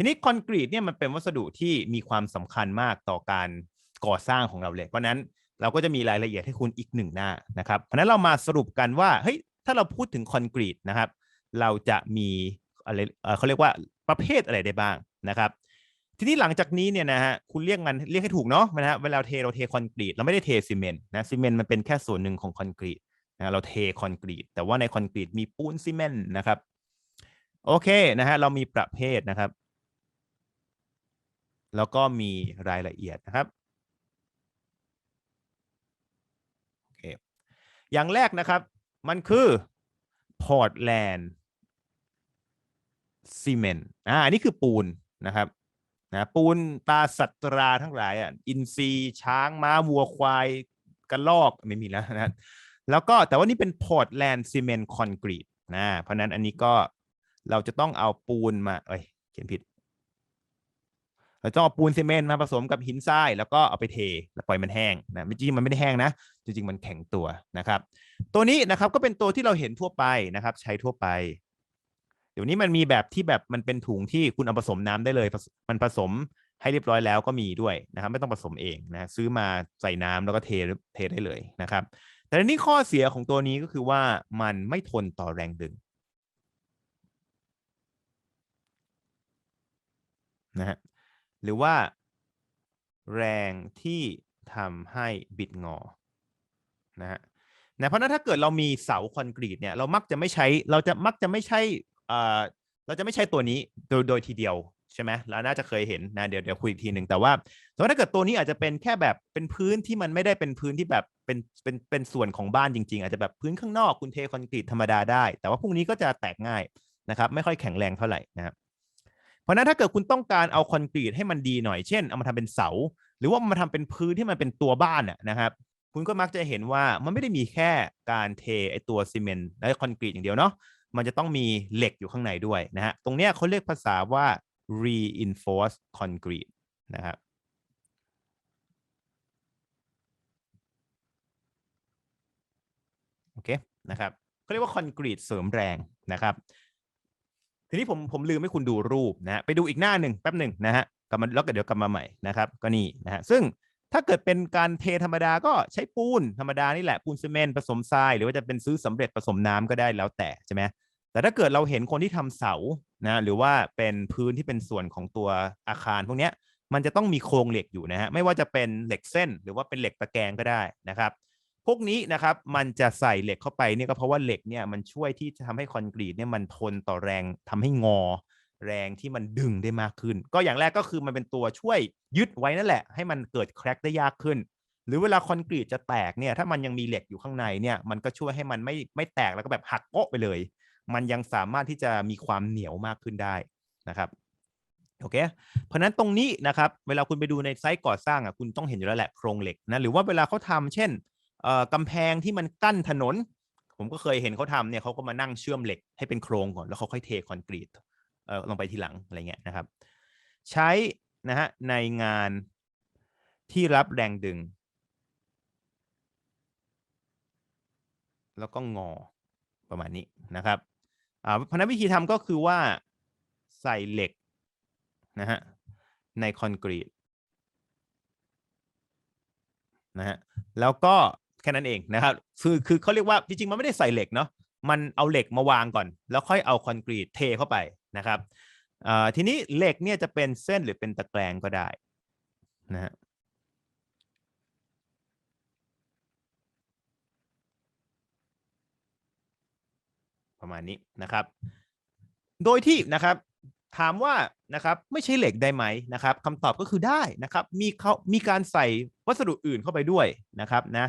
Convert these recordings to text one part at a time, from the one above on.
ทีนี้คอนกรีตเนี่ยมันเป็นวัสดุที่มีความสำคัญมากต่อการก่อสร้างของเราเลย เพราะนั้นเราก็จะมีรายละเอียดให้คุณอีกหนึ่งหน้านะครับ เพราะนั้นเรามาสรุปกันว่าเฮ้ยถ้าเราพูดถึงคอนกรีตนะครับ เราจะมีอะไรเเขาเรียกว่าประเภทอะไรได้บ้างนะครับทีนี้หลังจากนี้เนี่ยนะฮะคุณเรียกมันเรียกให้ถูกเนาะนะฮะเวลาเทเราเทคอนกรีตเราไม่ได้เทซีเมนต์นะซีเมนต์มันเป็นแค่ส่วนหนึ่งของคอนกรีตนะเราเทคอนกรีต แต่ว่าในคอนกรีตมีปูนซีเมนต์นะครับ โอเคนะฮะเรามีประเภทนะครับ แล้วก็มีรายละเอียดนะครับโอเคอย่างแรกนะครับมันคือพอร์ตแลนด์ซีเมนอ่าอันนี้คือปูนนะครับนะปูนตาสัตราทั้งหลายอะอินทรีช้างม้าวัวควายกระลอกไม่มีแล้วนะแล้วก็แต่ว่านี่เป็นพอร์ตแลนด์ซีเมนต์คอนกรีตนะเพราะนั้นอันนี้ก็เราจะต้องเอาปูนมาเอ้ยเขียนผิด เราต้องเอาปูนซีเมนต์มาผสมกับหินทรายแล้วก็เอาไปเทแล้วปล่อยมันแห้งนะจริงๆมันไม่ได้แห้งนะจริงๆมันแข็งตัวนะครับ ตัวนี้นะครับก็เป็นตัวที่เราเห็นทั่วไปนะครับ ใช้ทั่วไป เดี๋ยวนี้มันมีแบบที่แบบมันเป็นถุงที่คุณเอาผสมน้ำได้เลย มันผสมให้เรียบร้อยแล้วก็มีด้วยนะครับ ไม่ต้องผสมเองนะซื้อมาใส่น้ำแล้วก็เทเทได้เลยนะครับ แต่ทีนี้ข้อเสียของตัวนี้ก็คือว่ามันไม่ทนต่อแรงดึงนะฮะ หรือว่า แรงที่ทำให้บิดงอนะฮะนะเพราะนั้นถ้าเกิดเรามีเสาคอนกรีตเนี่ยเรามักจะไม่ใช้เราจะมักจะไม่ใช่เอ่อเราจะไม่ใช้ตัวนี้โดยโดยทีเดียวใช่ไหมเราน่าจะเคยเห็นนะเดี๋ยวเดี๋ยวคุยอีกทีหนึ่งแต่ว่าแต่ว่าถ้าเกิดตัวนี้อาจจะเป็นแค่แบบเป็นพื้นที่มันไม่ได้เป็นพื้นที่แบบเป็นเป็นเป็นส่วนของบ้านจริง ๆ อาจจะแบบพื้นข้างนอกคุณเทคอนกรีตธรรมดาได้ แต่ว่าพวกนี้ก็จะแตกง่ายนะครับ ไม่ค่อยแข็งแรงเท่าไหร่นะครับ ราะนั้นถ้าเกิดคุณต้องการเอาคอนกรีตให้มันดีหน่อยเช่นเอามาทำเป็นเสา หรือว่ามาทำเป็นพื้นที่มันเป็นตัวบ้านนะครับ คุณก็มักจะเห็นว่ามันไม่ได้มีแค่การเทไอตัวซีเมนต์และคอนกรีตอย่างเดียวเนาะมันจะต้องมีเหล็กอยู่ข้างในด้วยนะฮะตรงเนี้ยเขาเรียกภาษาว่า reinforced concrete นะครับโอเคนะครับเขาเรียกว่าคอนกรีตเสริมแรงนะครับ ทีนี้ผมผมลืมให้คุณดูรูปนะฮะไปดูอีกหน้าหนึ่งแป๊บหนึ่งนะฮะกลับมาแล้วก็เดี๋ยวกลับมาใหม่นะครับก็นี่นะฮะซึ่งถ้าเกิดเป็นการเทธรรมดาก็ใช้ปูนธรรมดานี่แหละปูนซีเมนต์ผสมทราย หรือว่าจะเป็นซื้อสำเร็จผสมน้ำก็ได้แล้วแต่ใช่ไหมแต่ถ้าเกิดเราเห็นคนที่ทำเสานะหรือว่าเป็นพื้นที่เป็นส่วนของตัวอาคารพวกเนี้ยมันจะต้องมีโครงเหล็กอยู่นะฮะไม่ว่าจะเป็นเหล็กเส้น หรือว่าเป็นเหล็กตะแกรงก็ได้นะครับ พวกนี้นะครับมันจะใส่เหล็กเข้าไปเนี่ยก็เพราะว่าเหล็กเนี่ยมันช่วยที่จะทำให้คอนกรีตเนี่ยมันทนต่อแรงทำให้งอ แรงที่มันดึงได้มากขึ้น ก็อย่างแรกก็คือมันเป็นตัวช่วยยึดไว้นั่นแหละ ให้มันเกิดแครกได้ยากขึ้น หรือเวลาคอนกรีตจะแตกเนี่ยถ้ามันยังมีเหล็กอยู่ข้างในเนี่ยมันก็ช่วยให้มันไม่ไม่แตกแล้วก็แบบหักโป๊ะไปเลย มันยังสามารถที่จะมีความเหนียวมากขึ้นได้นะครับโอเค เพราะนั้นตรงนี้นะครับ เวลาคุณไปดูในไซต์ก่อสร้างอะคุณต้องเห็นอยู่แล้วแหละโครงเหล็กนะ หรือว่าเวลาเขาทำเช่น กำแพงที่มันกั้นถนน ผมก็เคยเห็นเขาทำเนี่ยเขาก็มานั่งเชื่อมเหล็กให้เป็นโครงก่อน แล้วเขาค่อยเทคอนกรีตลงไปทีหลังอะไรเงี้ยนะครับ ใช้นะฮะในงานที่รับแรงดึง แล้วก็งอประมาณนี้นะครับอ่าพนั้นวิธีทำก็คือว่าใส่เหล็กนะฮะในคอนกรีตนะฮะแล้วก็ แค่นั้นเองนะครับคือคือเขาเรียกว่าจริงๆมันไม่ได้ใส่เหล็กเนาะมันเอาเหล็กมาวางก่อน แล้วค่อยเอาคอนกรีตเทเข้าไปนะครับทีนี้เหล็กเนี่ยจะเป็นเส้นหรือเป็นตะแกรงก็ได้นะฮะประมาณนี้นะครับ โดยที่นะครับถามว่านะครับไม่ใช่เหล็กได้ไหมนะครับคำตอบก็คือได้นะครับ มีเขามีการใส่วัสดุอื่นเข้าไปด้วยนะครับนะ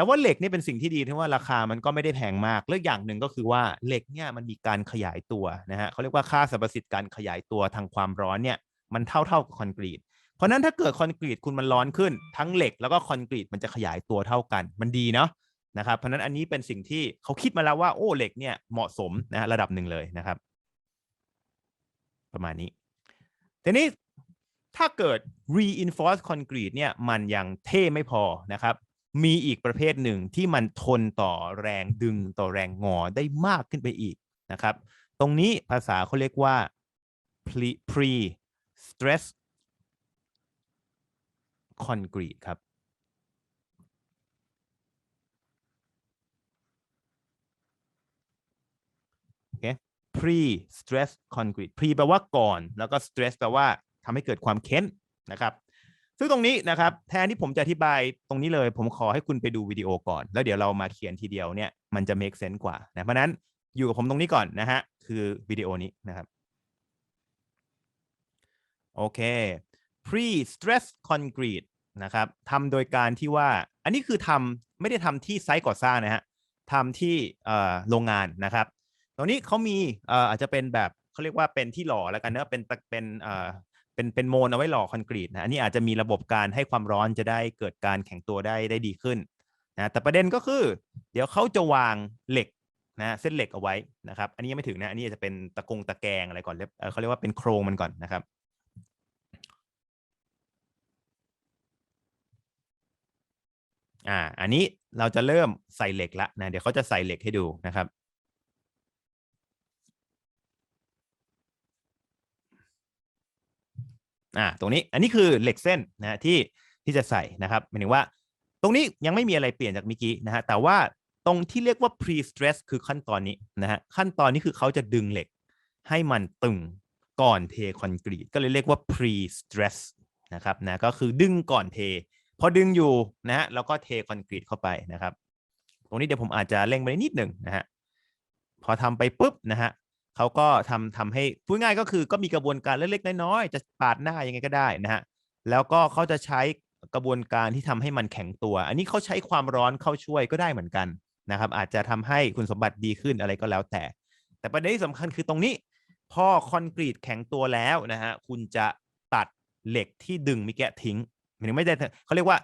แต่ว่าเหล็กนี่เป็นสิ่งที่ดีที่ว่าราคามันก็ไม่ได้แพงมากเรื่องอย่างหนึ่งก็คือว่าเหล็กเนี่ยมันมีการขยายตัวนะฮะเขาเรียกว่าค่าสรรพสิทธิ์การขยายตัวทางความร้อนเนี่ยมันเท่าเท่ากับคอนกรีต เพราะนั้นถ้าเกิดคอนกรีตคุณมันร้อนขึ้น ทั้งเหล็กแล้วก็คอนกรีตมันจะขยายตัวเท่ากัน มันดีเนาะนะครับเพราะนั้นอันนี้เป็นสิ่งที่เขาคิดมาแล้วว่าโอ้เหล็กเนี่ยเหมาะสมนะระดับหนึ่งเลยนะครับ ประมาณนี้ทีนี้ถ้าเกิด reinforced concrete เนี่ยมันยังเท่ไม่พอนะครับ มีอีกประเภทหนึ่งที่มันทนต่อแรงดึงต่อแรงงอได้มากขึ้นไปอีกนะครับ ตรงนี้ภาษาเขาเรียกว่า pre-stress concrete ครับโอเค pre stress concrete pre แปลว่าก่อน แล้วก็ stress แปลว่าทำให้เกิดความเค้นนะครับ ซึ่งตรงนี้นะครับแทนที่ผมจะอธิบายตรงนี้เลย ผมขอให้คุณไปดูวิดีโอก่อน แล้วเดี๋ยวเรามาเขียนทีเดียวเนี่ยมันจะ make sense กว่านะเพราะนั้นอยู่กับผมตรงนี้ก่อนนะฮะคือวิดีโอนี้นะครับโอเค pre stress concrete นะครับทำโดยการที่ว่า อันนี้คือทำไม่ได้ทำที่ไซต์ก่อสร้างนะฮะทำที่โรงงานนะครับตรงนี้เขามีอาจจะเป็นแบบเขาเรียกว่าเป็นที่หล่อแล้วกันเนอะเป็นเป็น เป็นเป็นโมนเอาไว้หล่อคอนกรีตนะอันนี้อาจจะมีระบบการให้ความร้อนจะได้เกิดการแข็งตัวได้ได้ดีขึ้นนะแต่ประเด็นก็คือ เดี๋ยวเขาจะวางเหล็กนะเส้นเหล็กเอาไว้นะครับ อันนี้ยังไม่ถึงนะ อันนี้จะเป็นตะกงตะแกงอะไรก่อนเอเขาเรียกว่าเป็นโครงมันก่อนนะครับอ่าอันนี้เราจะเริ่มใส่เหล็กละนะเดี๋ยวเขาจะใส่เหล็กให้ดูนะครับ อ่าตรงนี้อันนี้คือเหล็กเส้นนะที่ที่จะใส่นะครับหมายถึงว่า ตรงนี้ยังไม่มีอะไรเปลี่ยนจากเมื่อกี้นะฮะแต่ว่าตรงที่เรียกว่า pre stress คือขั้นตอนนี้นะฮะขั้นตอนนี้คือเขาจะดึงเหล็กให้มันตึงก่อนเทคอนกรีตก็เลยเรียกว่า pre stress นะครับนะก็คือดึงก่อนเท พอดึงอยู่นะฮะแล้วก็เทคอนกรีตเข้าไปนะครับ ตรงนี้เดี๋ยวผมอาจจะเร่งไปนิดหนึ่งนะฮะพอทำไปปุ๊บนะฮะ เขาก็ทำทำให้พูดง่ายก็คือก็มีกระบวนการเล็กๆน้อยๆจะปาดหน้ายังไงก็ได้นะฮะแล้วก็เขาจะใช้กระบวนการที่ทำให้มันแข็งตัว อันนี้เขาใช้ความร้อนเข้าช่วยก็ได้เหมือนกันนะครับ อาจจะทำให้คุณสมบัติดีขึ้นอะไรก็แล้วแต่ แต่ประเด็นที่สำคัญคือตรงนี้ พอคอนกรีตแข็งตัวแล้วนะฮะคุณจะตัดเหล็กที่ดึงมิแกะทิ้งหมายถึงไม่ได้เขาเรียกว่า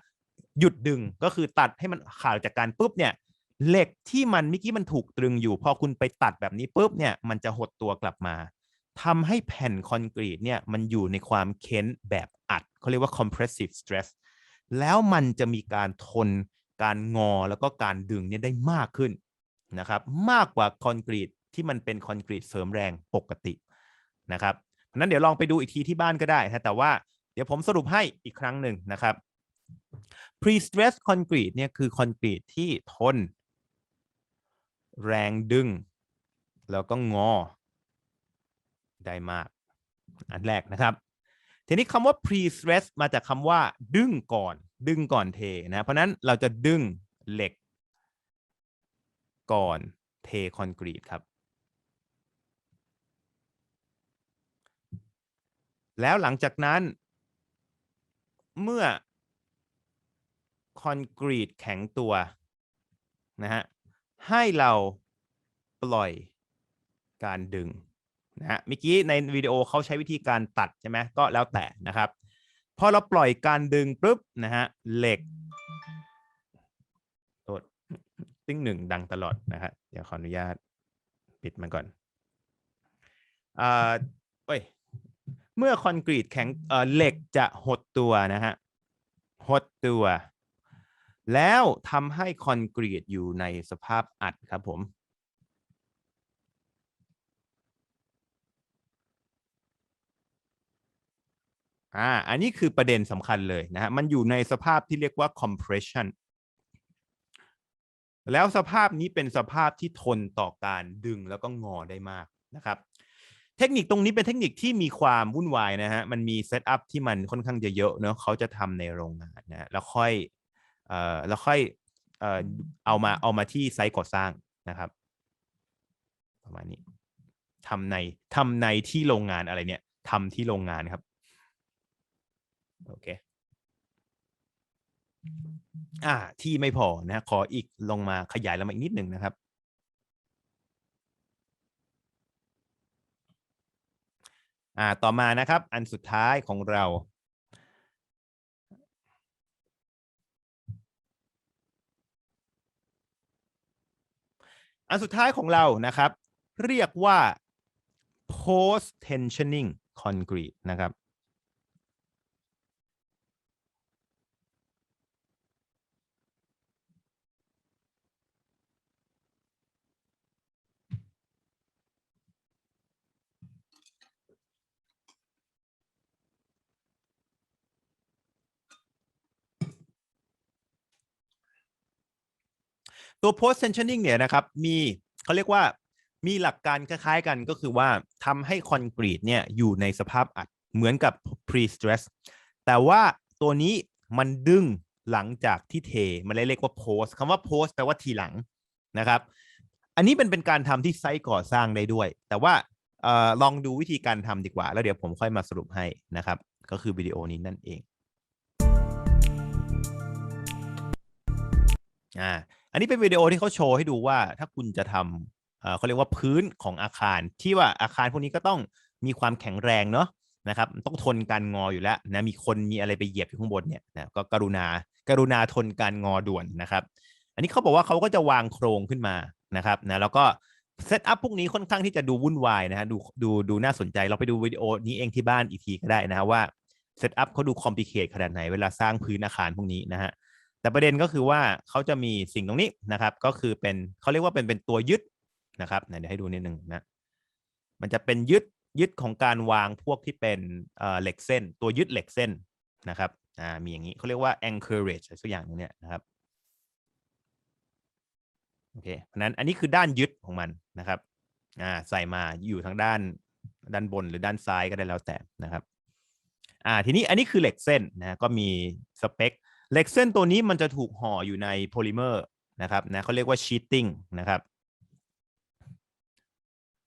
หยุดดึงก็คือตัดให้มันขาดจากการปุ๊บเนี่ย เหล็กที่มันเมื่อกี้มันถูกตรึงอยู่ พอคุณไปตัดแบบนี้ปุ๊บเนี่ยมันจะหดตัวกลับมาทำให้แผ่นคอนกรีตเนี่ยมันอยู่ในความเค้นแบบอัดเขาเรียกว่า compressive stress แล้วมันจะมีการทนการงอแล้วก็การดึงเนี่ยได้มากขึ้นนะครับมากกว่าคอนกรีตที่มันเป็นคอนกรีตเสริมแรงปกตินะครับเพราะนั้นเดี๋ยวลองไปดูอีกทีที่บ้านก็ได้นะแต่ว่าเดี๋ยวผมสรุปให้อีกครั้งหนึ่งนะครับ pre-stress concrete เนี่ยคือคอนกรีตที่ทน แรงดึง แล้วก็งอ ได้มาก อันแรกนะครับ ทีนี้คำว่า pre-stress มาจากคำว่า ดึงก่อน ดึงก่อนเทนะ เพราะนั้นเราจะดึงเหล็ก ก่อนเทคอนกรีตครับ แล้วหลังจากนั้น เมื่อคอนกรีตแข็งตัวนะฮะ ให้เราปล่อยการดึงนะฮะเมื่อกี้ในวิดีโอเขาใช้วิธีการตัดใช่ไหมก็แล้วแต่นะครับ พอเราปล่อยการดึงปุ๊บนะฮะเหล็กโทษติ้งหนึ่งดังตลอดนะฮะเดี๋ยวขออนุญาตปิดมันก่อนอ่าเอ้ยเมื่อคอนกรีตแข็งเอ่อเหล็กจะหดตัวนะฮะหดตัว แล้วทำให้คอนกรีตอยู่ในสภาพอัดครับผม อ่า อันนี้คือประเด็นสำคัญเลยนะฮะ มันอยู่ในสภาพที่เรียกว่า compression แล้วสภาพนี้เป็นสภาพที่ทนต่อการดึงแล้วก็งอได้มากนะครับ เทคนิคตรงนี้เป็นเทคนิคที่มีความวุ่นวายนะฮะ มันมีเซตอัพที่มันค่อนข้างจะเยอะเนอะเขาจะทำในโรงงานนะแล้วค่อย เอ่อแล้วค่อยเอ่อเอามาเอามาที่ไซต์ก่อสร้างนะครับ ประมาณนี้ทำในทำในที่โรงงานอะไรเนี่ยทำที่โรงงานครับโอเคอ่าที่ไม่พอนะขออีกลงมาขยายลงมาอีกนิดหนึ่งนะครับ อ่าต่อมานะครับ อันสุดท้ายของเรา อันสุดท้ายของเรานะครับ เรียกว่า post tensioning concrete นะครับ ตัว post tensioning เนี่ยนะครับมีเขาเรียกว่ามีหลักการคล้ายๆกันก็คือว่าทำให้คอนกรีตเนี่ยอยู่ในสภาพอัดเหมือนกับ pre stress แต่ว่าตัวนี้มันดึงหลังจากที่เท มันเลยเรียกว่า post คำว่า post แปลว่าทีหลังนะครับ อันนี้เป็นเป็นการทำที่ไซต์ก่อสร้างได้ด้วย แต่ว่าออลองดูวิธีการทำดีกว่า แล้วเดี๋ยวผมค่อยมาสรุปให้นะครับ ก็คือวิดีโอนี้นั่นเองอ่า อันนี้เป็นวิดีโอที่เขาโชว์ให้ดูว่าถ้าคุณจะทำเขาเรียกว่าพื้นของอาคาร ที่ว่าอาคารพวกนี้ก็ต้องมีความแข็งแรงเนาะนะครับต้องทนการงออยู่แล้วนะมีคนมีอะไรไปเหยียบอยู่ข้างบนเนี่ยนะก็กรุณากรุณาทนการงอด่วนนะครับ อันนี้เขาบอกว่าเขาก็จะวางโครงขึ้นมานะครับนะแล้วก็เซตอัพพวกนี้ค่อนข้างที่จะดูวุ่นวายนะฮะดูดูดูน่าสนใจเราไปดูวิดีโอนี้เองที่บ้านอีกทีก็ได้นะฮะว่าเซตอัพเขาดูคอมพลีเคทขนาดไหนเวลาสร้างพื้นอาคารพวกนี้นะฮะ แต่ประเด็นก็คือว่าเขาจะมีสิ่งตรงนี้นะครับ ก็คือเป็นเขาเรียกว่าเป็นเป็นตัวยึดนะครับเดี๋ยวให้ดูนิดนึงนะมันจะเป็นยึดยึดของการวางพวกที่เป็นเหล็กเส้น ตัวยึดเหล็กเส้นนะครับมีอย่างนี้เขาเรียกว่า anchorage อะไรสักอย่างนึงเนี่ยนะครับโอเคเพราะฉะนั้นอันนี้คือด้านยึดของมันนะครับอ่าใส่มาอยู่ทางด้านด้านบนหรือด้านซ้ายก็ได้แล้วแต่นะครับอ่าทีนี้อันนี้คือเหล็กเส้นนะก็มีสเปค เหล็กเส้นตัวนี้มันจะถูกห่ออยู่ในโพลิเมอร์นะครับนะเขาเรียกว่าชีตติ้งนะครับ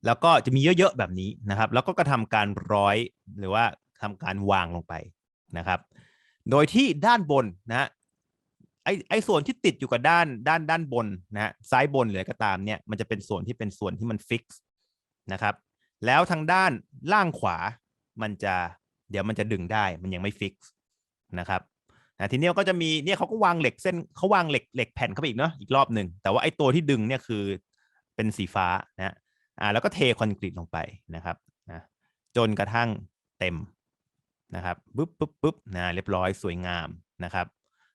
แล้วก็จะมีเยอะ ๆ แบบนี้นะครับ แล้วก็กระทำการร้อยหรือว่าทำการวางลงไปนะครับ โดยที่ด้านบนนะไอไอส่วนที่ติดอยู่กับด้านด้านด้านบนนะซ้ายบนหรืออะไรก็ตามเนี่ยมันจะเป็นส่วนที่เป็นส่วนที่มันฟิกซ์นะครับ แล้วทางด้านล่างขวามันจะเดี๋ยวมันจะดึงได้มันยังไม่ฟิกซ์นะครับ นะทีนี้ก็จะมีเนี่ยเขาก็วางเหล็กเส้นเขาวางเหล็กเหล็กแผ่นเข้าไปอีกเนาะอีกรอบหนึ่งแต่ว่าไอ้ตัวที่ดึงเนี่ยคือเป็นสีฟ้านะอ่าแล้วก็เทคอนกรีตลงไปนะครับนะจนกระทั่งเต็มนะครับปุ๊บปุ๊บปุ๊บนะเรียบร้อยสวยงามนะครับ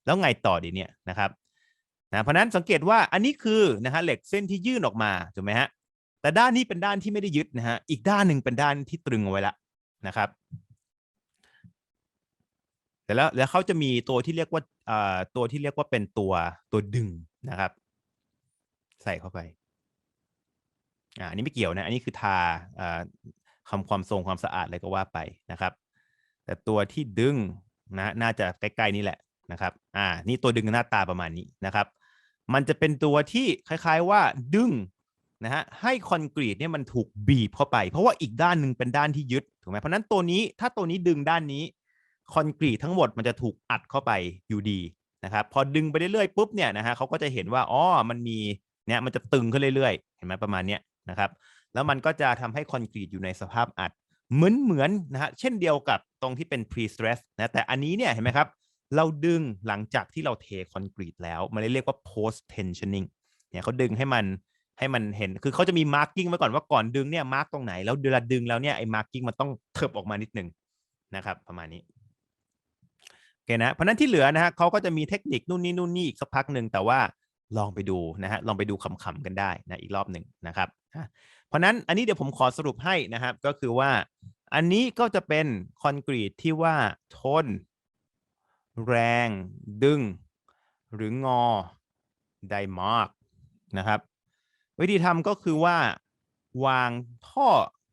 แล้วไงต่อดีเนี่ยนะครับนะเพราะนั้นสังเกตว่าอันนี้คือนะฮะเหล็กเส้นที่ยื่นออกมาถูกไหมฮะแต่ด้านนี้เป็นด้านที่ไม่ได้ยึดนะฮะอีกด้านหนึ่งเป็นด้านที่ตรึงเอาไว้ละนะครับ แต่แล้วแล้วเขาจะมีตัวที่เรียกว่าอ่าตัวที่เรียกว่าเป็นตัวตัวดึงนะครับ ใส่เข้าไปอ่าอันนี้ไม่เกี่ยวนะ อันนี้คือทาอ่าคำความทรงความสะอาดอะไรก็ว่าไปนะครับ แต่ตัวที่ดึงนะน่าจะใกล้ๆนี่แหละนะครับ อ่า นี่ตัวดึงหน้าตาประมาณนี้นะครับ มันจะเป็นตัวที่คล้าย ๆว่าดึงนะฮะให้คอนกรีตเนี่ยมันถูกบีบเข้าไป เพราะว่าอีกด้านหนึ่งเป็นด้านที่ยึดถูกไหมเพราะฉะนั้นตัวนี้ถ้าตัวนี้ดึงด้านนี้ คอนกรีตทั้งหมดมันจะถูกอัดเข้าไปอยู่ดีนะครับพอดึงไปเรื่อยๆปุ๊บเนี่ยนะฮะเขาก็จะเห็นว่าอ๋อมันมีเนี่ยมันจะตึงขึ้นเรื่อยๆ เห็นไหมประมาณเนี้ยนะครับแล้วมันก็จะทำให้คอนกรีตอยู่ในสภาพอัดเหมือนเหมือนนะฮะเช่นเดียวกับตรงที่เป็น pre stress นะแต่อันนี้เนี่ยเห็นไหมครับ เราดึงหลังจากที่เราเทคอนกรีตแล้ว มันเรียกว่า post tensioning เนี่ยเขาดึงให้มันให้มันเห็นคือเขาจะมี marking ไว้ก่อนว่าก่อนดึงเนี่ย mark ตรงไหนแล้วเวลาดึงแล้วเนี่ยไอ้ marking มันต้องเทิบออกมานิดนึงนะครับประมาณนี้ อเคนะเพราะนั้นที่เหลือนะฮะเขาก็จะมีเทคนิคนู่นนี่นู่นนี่อีกสักพักหนึ่งแต่ว่าลองไปดูนะฮะลองไปดูคำๆกันได้นะอีกรอบหนึ่งนะครับเพราะนั้นอันนี้เดี๋ยวผมขอสรุปให้นะครับก็คือว่าอันนี้ก็จะเป็นคอนกรีตที่ว่าทน แรง ดึง หรืองอได้มากนะครับ วิธีทำก็คือว่าวางท่อ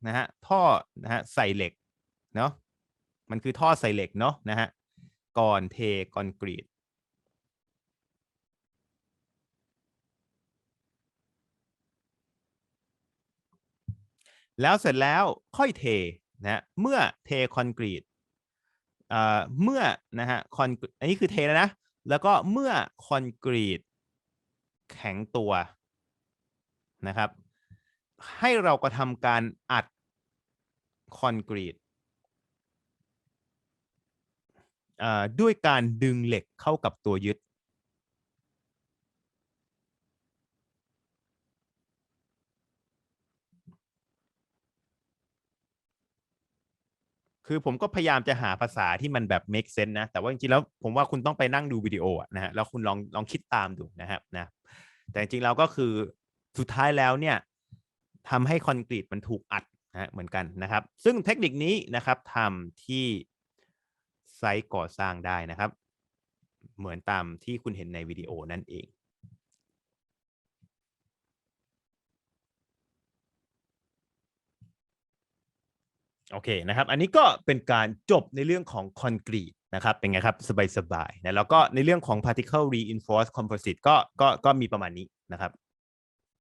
นะฮะท่อนะฮะใส่เหล็กเนาะมันคือท่อใส่เหล็กเนาะนะฮะ ก่อนเทคอนกรีตแล้วเสร็จแล้วค่อยเทนะเมื่อเทคอนกรีตเมื่อนะฮะคอนอันนี้คือเทแล้วนะ แล้วก็เมื่อคอนกรีตแข็งตัวนะครับ ให้เราก็ทำการอัดคอนกรีตเอ่อ ด้วยการดึงเหล็กเข้ากับตัวยึดคือผมก็พยายามจะหาภาษาที่มันแบบ make sense นะ แต่ว่าจริงๆแล้วผมว่าคุณต้องไปนั่งดูวิดีโอนะฮะแล้วคุณลองลองคิดตามดูนะครับนะแต่จริงๆแล้วก็คือสุดท้ายแล้วเนี่ยทำให้คอนกรีตมันถูกอัดนะฮะเหมือนกันนะครับ ซึ่งเทคนิคนี้นะครับทำที่ ไซต์ก่อสร้างได้นะครับ เหมือนตามที่คุณเห็นในวิดีโอนั่นเองโอเคนะครับ อันนี้ก็เป็นการจบในเรื่องของคอนกรีตนะครับ เป็นไงครับ สบายๆนะแล้วก็ในเรื่องของ particle reinforced composite ก็ก็ก็มีประมาณนี้นะครับ